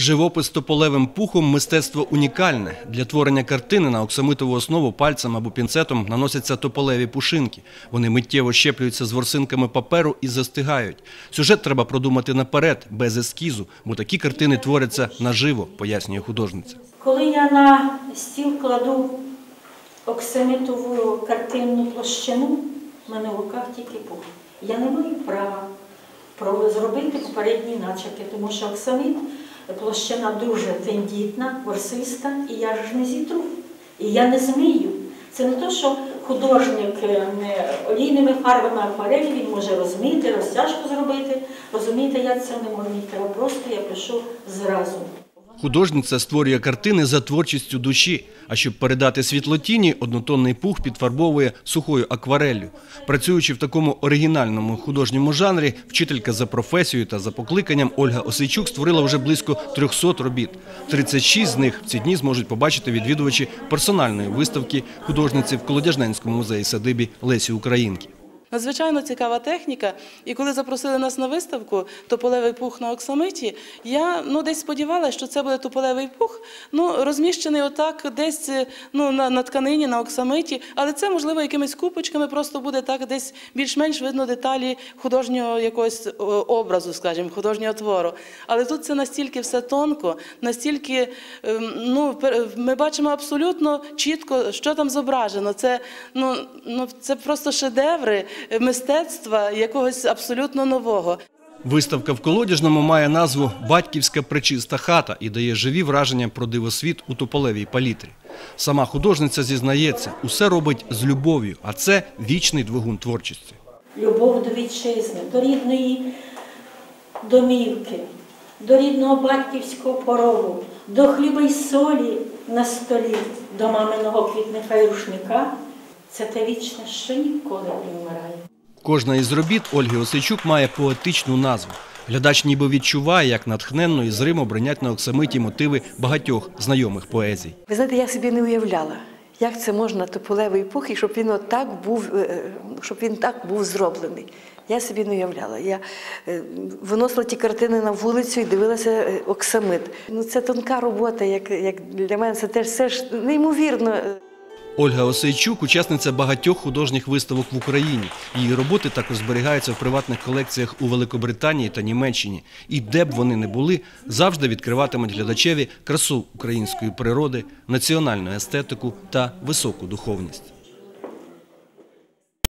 Живопис тополевим пухом мистецтво унікальне. Для творення картини на оксамитову основу пальцем або пінцетом наносяться тополеві пушинки. Вони миттєво щеплюються з ворсинками паперу і застигають. Сюжет треба продумати наперед, без ескізу, бо такі картини творяться наживо, пояснює художниця. Коли я на стіл кладу оксамитову картинну площину, в мене в руках тільки пух. Я не маю права зробити попередні начерки, тому що оксамит площина дуже тендітна, ворсиста, і я ж не зітру. І я не змію. Це не те, що художник е, олійними фарбами акварелі він може розміти, розтяжку зробити. Розумієте, я це не можу. Мені треба просто, я пишу зразу. Художниця створює картини за творчістю душі. А щоб передати світлотіні, однотонний пух підфарбовує сухою аквареллю. Працюючи в такому оригінальному художньому жанрі, вчителька за професією та за покликанням Ольга Осейчук створила вже близько 300 робіт. 36 з них в ці дні зможуть побачити відвідувачі персональної виставки художниці в Колодяжненському музеї садибі Лесі Українки. Надзвичайно цікава техніка. І коли запросили нас на виставку Тополевий пух на оксамиті, я ну десь сподівалася, що це буде тополевий пух, ну розміщений отак, десь ну на, на тканині, на оксамиті, але це можливо якимись купочками, просто буде так, десь більш-менш видно деталі художнього якогось образу, скажімо, художнього твору. Але тут це настільки все тонко, настільки ем, ну ми бачимо абсолютно чітко, що там зображено. Це ну, ну це просто шедеври мистецтва якогось абсолютно нового. Виставка в Колодяжному має назву Батьківська пречиста хата і дає живі враження про дивосвіт у тополевій палітрі. Сама художниця зізнається, усе робить з любов'ю, а це вічний двигун творчості. любов до вітчизни, до рідної домівки, до рідного батьківського порову, до хліба й солі на столі, до маминого квітника і рушника. Це те вічне, що ніколи не вмирає. Кожна із робіт Ольги Осейчук має поетичну назву. Глядач ніби відчуває, як натхненно і зримо бринять на оксамиті мотиви багатьох знайомих поезій. Ви знаєте, я собі не уявляла, як це можна тополевий пух, і щоб він отак був, е, щоб він так був зроблений. Я собі не уявляла. Я е, виносила ті картини на вулицю і дивилася е, оксамит. Ну це тонка робота, як, як для мене це теж все ж неймовірно. Ольга Осейчук – учасниця багатьох художніх виставок в Україні. Її роботи також зберігаються в приватних колекціях у Великобританії та Німеччині. І де б вони не були, завжди відкриватимуть глядачеві красу української природи, національну естетику та високу духовність.